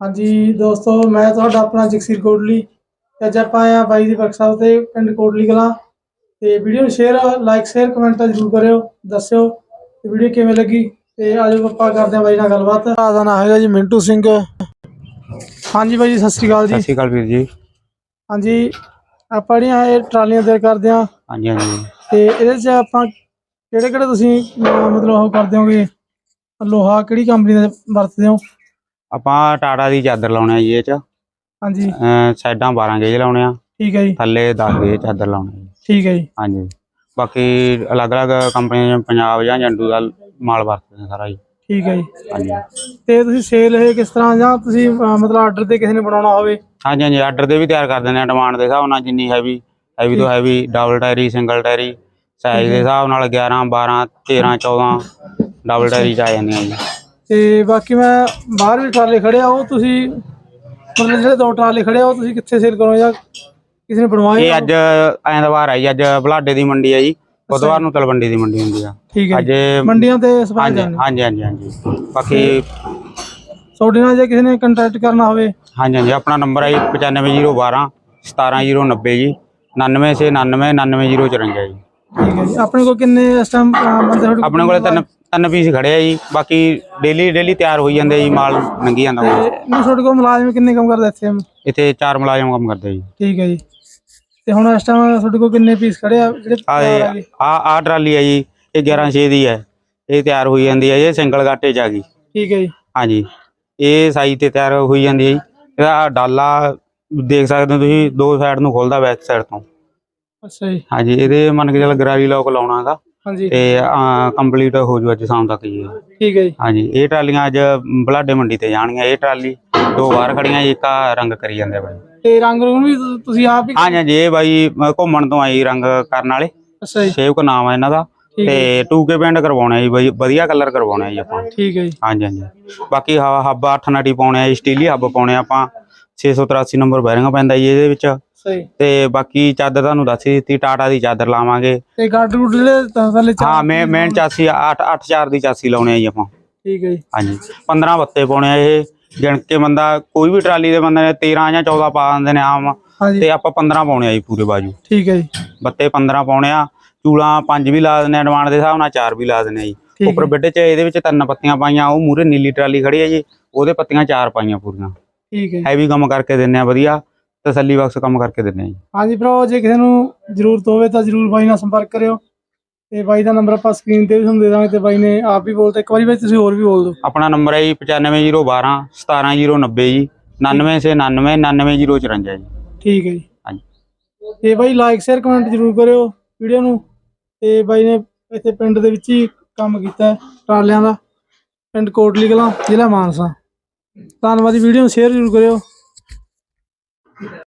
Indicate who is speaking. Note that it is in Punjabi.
Speaker 1: ਹਾਂਜੀ ਦੋਸਤੋ ਮੈਂ ਤੁਹਾਡਾ ਆਪਣਾ ਜਗਸੀਰ ਕੋਟਲੀ। ਤੇ ਅੱਜ ਆਪਾਂ ਆਏ ਆ ਬਾਈ ਦੀ ਵਰਕਸ਼ਾਪ ਤੇ ਪਿੰਡ ਕੋਟਲੀ ਕਲਾਂ। ਤੇ ਵੀਡੀਓ ਨੂੰ ਸ਼ੇਅਰ ਲਾਈਕ ਸ਼ੇਅਰ ਕਮੈਂਟ ਜ਼ਰੂਰ ਕਰਿਓ ਦੱਸਿਓ ਕਿ ਵੀਡੀਓ ਕਿਵੇਂ ਲੱਗੀ। ਤੇ ਆਜੋ ਆਪਾਂ ਕਰਦੇ ਆ ਬਾਈ ਨਾਲ ਗੱਲਬਾਤ। ਦਾ ਨਾਮ ਹੈਗਾ ਜੀ ਮਿੰਟੂ ਸਿੰਘ। ਹਾਂਜੀ ਬਾਈ ਜੀ ਸਤਿ ਸ਼੍ਰੀ ਅਕਾਲ
Speaker 2: ਸਤਿ
Speaker 1: ਜੀ
Speaker 2: ਸ਼੍ਰੀ ਅਕਾਲ ਵੀਰ ਜੀ।
Speaker 1: ਹਾਂਜੀ ਆਪਾਂ ਜਿਹੜੀਆਂ ਇਹ ਟਰਾਲੀਆਂ ਤਿਆਰ ਕਰਦੇ ਆ
Speaker 2: ਹਾਂਜੀ ਹਾਂਜੀ।
Speaker 1: ਤੇ ਇਹਦੇ 'ਚ ਆਪਾਂ ਕਿਹੜੇ ਕਿਹੜੇ ਤੁਸੀਂ ਅਹ, ਮਤਲਬ ਉਹ ਕਰਦੇ ਹੋਗੇ? ਲੋਹਾ ਕਿਹੜੀ ਕੰਪਨੀ ਦਾ ਵਰਤਦੇ ਹੋ?
Speaker 2: ਆਪਾਂ ਟਾਟਾ ਦੀ ਚਾਦਰ ਲਾਉਣੇ ਆ ਜੀ ਇਹ ਚ।
Speaker 1: ਹਾਂਜੀ।
Speaker 2: ਸਾਈਡਾਂ 12 ਗੇਜ ਲਾਉਣੇ ਆ।
Speaker 1: ਠੀਕ ਹੈ ਜੀ।
Speaker 2: ਥੱਲੇ 10 ਗੇਜ ਚਾਦਰ ਲਾਉਣੇ ਆ ਜੀ।
Speaker 1: ਠੀਕ ਹੈ ਜੀ।
Speaker 2: ਹਾਂਜੀ। ਬਾਕੀ ਅਲੱਗ-ਅਲੱਗ ਕੰਪਨੀਆਂ ਜਿਵੇਂ ਪੰਜਾਬ ਜਾਂ ਜੰਡੂ ਦਾ ਮਾਲ ਵਰਤਦੇ ਆ ਸਾਰਾ ਜੀ।
Speaker 1: ਠੀਕ ਹੈ ਜੀ।
Speaker 2: ਹਾਂਜੀ।
Speaker 1: ਤੇ ਤੁਸੀਂ ਸੇਲ ਇਹ ਕਿਸ ਤਰ੍ਹਾਂ ਜਾਂ ਤੁਸੀਂ ਅਹ, ਮਤਲਬ ਆਰਡਰ ਤੇ ਕਿਸੇ ਨੇ ਬਣਾਉਣਾ ਹੋਵੇ?
Speaker 2: ਹਾਂਜੀ ਹਾਂਜੀ। ਆਰਡਰ ਦੇ ਵੀ ਤਿਆਰ ਕਰ ਦਿੰਦੇ ਆ ਡਿਮਾਂਡ ਦੇ ਹਿਸਾਬ ਨਾਲ ਜਿੰਨੀ ਹੈਵੀ ਹੈਵੀ ਤੋਂ ਹੈਵੀ ਡਬਲ ਟਾਇਰੀ ਸਿੰਗਲ ਟਾਇਰੀ ਸਾਈਜ਼ ਦੇ ਹਿਸਾਬ ਨਾਲ 11 12 13 14 ਡਬਲ ਟਾਇਰੀ ਚ ਆ ਜਾਂਦੀਆਂ ਜੀ।
Speaker 1: ਤੇ ਬਾਕੀ ਮੈਂ ਬਾਹਰ ਵੀ ਟਰਾਲੇ ਖੜੇ ਆ ਉਹ ਤੁਸੀਂ ਮਤਲਬ ਜਿਹੜੇ ਦੋ ਟਰਾਲੇ ਖੜੇ ਆ ਉਹ ਤੁਸੀਂ ਕਿੱਥੇ ਸੇਲ ਕਰੋ ਜਾਂ ਕਿਸੇ ਨੇ ਬਣਵਾਏ
Speaker 2: ਇਹ ਅੱਜ ਐਤਵਾਰ ਆਈ ਅੱਜ ਬਲਾਡੇ ਦੀ ਮੰਡੀ ਆ ਜੀ ਬੁੱਧਵਾਰ ਨੂੰ ਤਲਵੰਡੀ ਦੀ ਮੰਡੀ ਹੁੰਦੀ ਆ।
Speaker 1: ਠੀਕ ਹੈ
Speaker 2: ਅੱਜ
Speaker 1: ਜੀ। ਮੰਡੀਆਂ ਤੇ
Speaker 2: ਹਾਂਜੀ
Speaker 1: ਜਾਂਦੇ
Speaker 2: ਹਾਂਜੀ ਹਾਂਜੀ ਹਾਂਜੀ। ਬਾਕੀ
Speaker 1: ਤੁਹਾਡੇ ਨਾਲ ਜੇ ਕਿਸੇ ਨੇ ਕੰਟੈਕਟ ਕਰਨਾ ਹੋਵੇ।
Speaker 2: ਹਾਂਜੀ ਹਾਂਜੀ ਆਪਣਾ ਨੰਬਰ ਹੈ 95012 17090 ਜੀ 99 ਸੇ 99 99054 ਜੀ।
Speaker 1: ਠੀਕ ਹੈ ਜੀ। ਆਪਣੇ ਕੋਲ ਕਿੰਨੇ ਇਸ ਟਾਈਮ ਬੰਦੇ ਤੁਹਾਡੇ
Speaker 2: ਆਪਣੇ ਕੋਲੇ ਤਿੰਨ ਤਿੰਨ ਪੀਸ ਖੜੇ ਆ ਜੀ ਬਾਕੀ ਡੇਲੀ ਡੇਲੀ ਤਿਆਰ ਹੋਈ ਜਾਂਦੇ ਜੀ ਮਾਲ ਲੰਗੀ ਜਾਂਦਾ ਵਾ।
Speaker 1: ਨਹੀਂ ਤੁਹਾਡੇ ਕੋਲ ਮੁਲਾਜ਼ਮ ਕਿੰਨੇ ਕੰਮ ਕਰਦੇ ਇੱਥੇ?
Speaker 2: ਇੱਥੇ ਚਾਰ ਮੁਲਾਜ਼ਮ ਕੰਮ ਕਰਦੇ ਜੀ।
Speaker 1: ਠੀਕ ਹੈ ਜੀ। ਤੇ ਹੁਣ ਇਸ ਟਾਈਮ ਤੁਹਾਡੇ ਕੋਲ ਕਿੰਨੇ ਪੀਸ ਖੜੇ ਆ? ਜਿਹੜੇ
Speaker 2: ਆ
Speaker 1: ਤਿਆਰ ਆ ਗਏ?
Speaker 2: ਆ ਆ ਟਰਾਲੀ ਹੈ ਜੀ ਇਹ 11 6 ਦੀ ਹੈ ਇਹ ਤਿਆਰ ਹੋਈ ਜਾਂਦੀ ਹੈ ਇਹ ਸਿੰਗਲ ਗਾਟੇ ਚ ਆ ਗਈ।
Speaker 1: ਠੀਕ ਹੈ ਜੀ।
Speaker 2: ਹਾਂਜੀ। ਇਹ ਸਾਈਜ਼ ਤੇ ਤਿਆਰ ਹੋਈ ਜਾਂਦੀ ਹੈ ਜੀ। ਇਹਦਾ ਡਾਲਾ ਦੇਖ ਸਕਦੇ ਹੋ ਤੁਸੀਂ ਦੋ ਸਾਈਡ ਨੂੰ ਖੁੱਲਦਾ ਬੈਕ ਸਾਈਡ ਤੋਂ।
Speaker 1: ਅੱਛਾ ਜੀ।
Speaker 2: ਹਾਂਜੀ ਇਹਦੇ ਮੰਨ ਕੇ ਚੱਲ ਗਰਾਰੀ ਲੋਕ ਲਾਉਣਾਗਾ
Speaker 1: ਹਾਂਜੀ।
Speaker 2: ਤੇ ਕੰਪਲੀਟ ਹੋ ਜੂ ਅੱਜ ਸ਼ਾਮ ਤੱਕ ਜੀ।
Speaker 1: ਠੀਕ ਹੈ ਜੀ।
Speaker 2: ਹਾਂਜੀ ਇਹ ਟਰਾਲੀਆਂ ਅੱਜ ਬਲਾਡੇ ਮੰਡੀ ਤੇ ਜਾਣਗੀਆਂ ਇਹ ਟਰਾਲੀ ਦੋ ਬਾਹਰ ਖੜੀਆਂ ਇੱਕ ਆਹ ਰੰਗ ਕਰੀ ਜਾਂਦੇ ਆ ਬਾਈ।
Speaker 1: ਤੇ ਰੰਗ ਰੂੰਗ ਵੀ ਤੁਸੀਂ ਆਪ ਹੀ
Speaker 2: ਹਾਂਜੀ ਹਾਂਜੀ ਇਹ ਬਾਈ ਘੁੰਮਣ ਤੋਂ ਆਈ ਰੰਗ ਕਰਨ ਵਾਲੇ।
Speaker 1: ਅੱਛਾ ਜੀ।
Speaker 2: ਸੇਵਕ ਨਾਮ ਆ ਇਹਨਾਂ ਦਾ।
Speaker 1: ਹੈ
Speaker 2: ਤੇ 2K ਪੇਂਟ ਕਰਵਾਉਣਾ ਜੀ ਬਾਈ ਵਧੀਆ ਕਲਰ ਕਰਵਾਉਣਾ ਜੀ ਆਪਾਂ।
Speaker 1: ਠੀਕ ਹੈ ਜੀ।
Speaker 2: ਹਾਂਜੀ ਹਾਂਜੀ। ਬਾਕੀ ਹ- ਹੱਬ 8 ਨਾਟੀ ਪਾਉਣੇ ਆ ਸਟੀਲੀ ਹੱਬ ਪਾਉਣੇ ਆ ਆਪਾਂ। 683 ਨੰਬਰ ਬੈਰਿੰਗ ਪੈਂਦਾ ਜੀ ਇਹਦੇ ਵਿੱਚ।
Speaker 1: ਸਹੀ।
Speaker 2: ਤੇ ਬਾਕੀ ਚਾਦਰ ਤੁਹਾਨੂੰ ਦੱਸ ਹੀ ਦਿੱਤੀ ਟਾਟਾ ਦੀ ਚਾਦਰ ਲਾਵਾਂਗੇ।
Speaker 1: ਤੇ ਗਾਰਡ ਰੂਟ ਤਾਂ ਥੱਲੇ ਚਾਰ-
Speaker 2: ਹਾਂ ਮੈਂ ਮੇਨ ਚਾਸੀ 8 8 4 ਦੀ ਚਾਸੀ ਲਾਉਣੇ ਆ ਜੀ ਆਪਾਂ।
Speaker 1: ਠੀਕ ਹੈ ਜੀ।
Speaker 2: ਹਾਂਜੀ 15 ਬੱਤੇ ਪਾਉਣੇ ਆ ਇਹ। ਗਿਣ ਕੇ ਬੰਦਾ ਕੋਈ ਵੀ ਟਰਾਲੀ ਦੇ ਬੰਦੇ ਨੇ 13 ਜਾਂ 14 ਪਾ ਦਿੰਦੇ ਨੇ ਆਮ। ਤੇ ਆਪਾਂ 15 ਪਾਉਣੇ ਆ ਜੀ ਪੂਰੇ ਬਾਜੂ।
Speaker 1: ਠੀਕ ਹੈ ਜੀ।
Speaker 2: ਬੱਤੇ 15 ਪਾਉਣੇ ਆ। ਚੂਲਾਂ 5 ਵੀ ਲਾ ਦਿੰਦੇ ਆ ਡਿਮਾਂਡ ਦੇ ਹਿਸਾਬ ਨਾਲ 4 ਵੀ ਲਾ ਦਿੰਦੇ ਆ ਜੀ। ਉੱਪਰ ਬੈੱਡ 'ਚ ਇਹਦੇ ਵਿੱਚ ਤਿੰਨ ਪੱਤੀਆਂ ਪਾਈਆਂ ਉਹ ਮੂਰੇ ਨੀਲੀ ਟਰਾਲੀ ਖੜੀ ਆ ਜੀ। ਉਹਦੇ ਪੱਤੀਆਂ 4 ਪਾਈਆਂ ਪੂਰੀਆਂ।
Speaker 1: ਠੀਕ ਹੈ
Speaker 2: ਹੈਵੀ ਕੰਮ ਕਰਕੇ ਦਿੰਨੇ ਆ ਵਧੀਆ। ਤਸੱਲੀ ਬਖਸ਼ ਕੰਮ ਕਰਕੇ ਦਿੰਨੇ ਆ ਜੀ।
Speaker 1: ਹਾਂਜੀ ਭਰਾ ਜੇ ਕਿਸੇ ਨੂੰ ਜ਼ਰੂਰਤ ਹੋਵੇ ਤਾਂ ਜ਼ਰੂਰ ਬਾਈ ਨਾਲ ਸੰਪਰਕ ਕਰਿਓ। ਤੇ ਬਾਈ ਦਾ ਨੰਬਰ ਆਪਾਂ ਸਕਰੀਨ ਤੇ ਵੀ ਤੁਹਾਨੂੰ ਦੇ ਦਾਂਗੇ ਤੇ ਬਾਈ ਨੇ ਆਪ ਵੀ ਬੋਲਤਾ। ਇੱਕ ਵਾਰੀ ਬਾਈ ਤੁਸੀਂ ਹੋਰ ਵੀ ਬੋਲ ਦਿਓ।
Speaker 2: ਆਪਣਾ ਨੰਬਰ ਹੈ ਜੀ 95012 17090 ਜੀ। 99 ਸੇ 99 99054 ਜੀ।
Speaker 1: ਠੀਕ ਹੈ ਜੀ।
Speaker 2: ਹਾਂਜੀ।
Speaker 1: ਤੇ ਬਾਈ ਲਾਈਕ ਸ਼ੇਅਰ ਕਮੈਂਟ ਜ਼ਰੂਰ ਕਰਿਓ ਵੀਡੀਓ ਨੂੰ। ਤੇ ਬਾਈ ਨੇ ਇੱਥੇ ਪਿੰਡ ਦੇ ਵਿੱਚ ਹੀ ਕੰਮ ਕੀਤਾ ਟਰਾਲਿਆਂ ਦਾ। ਪਿੰਡ ਕੋਟਲੀ ਕਲਾਂ ਜ਼ਿਲ੍ਹਾ ਮਾਨਸਾ। ਧੰਨਵਾਦ ਵੀਡੀਓ ਨੂੰ ਸ਼ੇਅਰ ਜ਼ਰੂਰ ਕਰਿਓ।